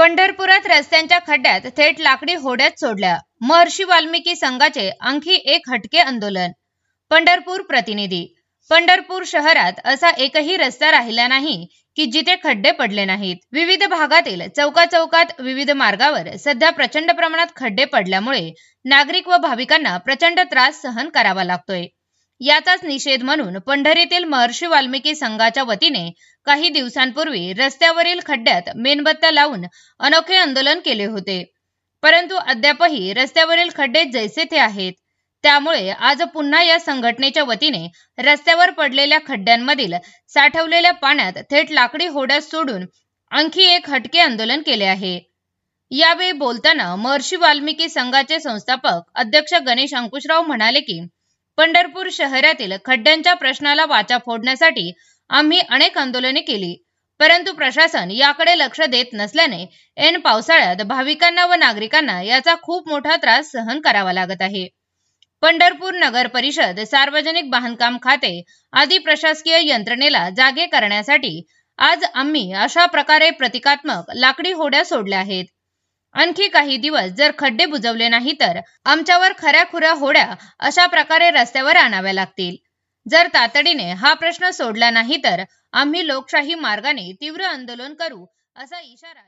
पंढरपुरात रस्त्यांच्या खड्ड्यात थेट लाकडी होड्यात सोडल्या. महर्षी वाल्मिकी संघाचे आणखी एक हटके आंदोलन. पंढरपूर प्रतिनिधी. पंढरपूर शहरात असा एकही रस्ता राहिला नाही की जिथे खड्डे पडले नाहीत. विविध भागातील चौका चौकात विविध मार्गावर सध्या प्रचंड प्रमाणात खड्डे पडल्यामुळे नागरिक व भाविकांना प्रचंड त्रास सहन करावा लागतोय. याचाच निषेध म्हणून पंढरीतील महर्षी वाल्मिकी संघाच्या वतीने काही दिवसांपूर्वी रस्त्यावरील खड्ड्यात मेणबत्त्या लावून अनोखे आंदोलन केले होते. परंतु अद्यापही रस्त्यावरील खड्डे जैसे ते आहेत. त्यामुळे आज पुन्हा या संघटनेच्या वतीने रस्त्यावर पडलेल्या खड्ड्यांमधील साठवलेल्या पाण्यात थेट लाकडी होड्या सोडून आणखी एक हटके आंदोलन केले आहे. यावेळी बोलताना महर्षी वाल्मिकी संघाचे संस्थापक अध्यक्ष गणेश अंकुशराव म्हणाले की पंढरपूर शहरातील खड्ड्यांच्या प्रश्नाला वाचा फोडण्यासाठी आम्ही अनेक आंदोलने केली. परंतु प्रशासन याकडे लक्ष देत नसल्याने ऐन पावसाळ्यात भाविकांना व नागरिकांना याचा खूप मोठा त्रास सहन करावा लागत आहे. पंढरपूर नगर परिषद सार्वजनिक बांधकाम खाते आदी प्रशासकीय यंत्रणेला जागे करण्यासाठी आज आम्ही अशा प्रकारे प्रतिकात्मक लाकडी होड्या सोडल्या आहेत. आणखी काही दिवस जर खड्डे बुजवले नाही तर आमच्यावर खऱ्या खुऱ्या होड्या अशा प्रकारे रस्त्यावर आणाव्या लागतील. जर तातडीने हा प्रश्न सोडला नाही तर आम्ही लोकशाही मार्गाने तीव्र आंदोलन करू असा इशारा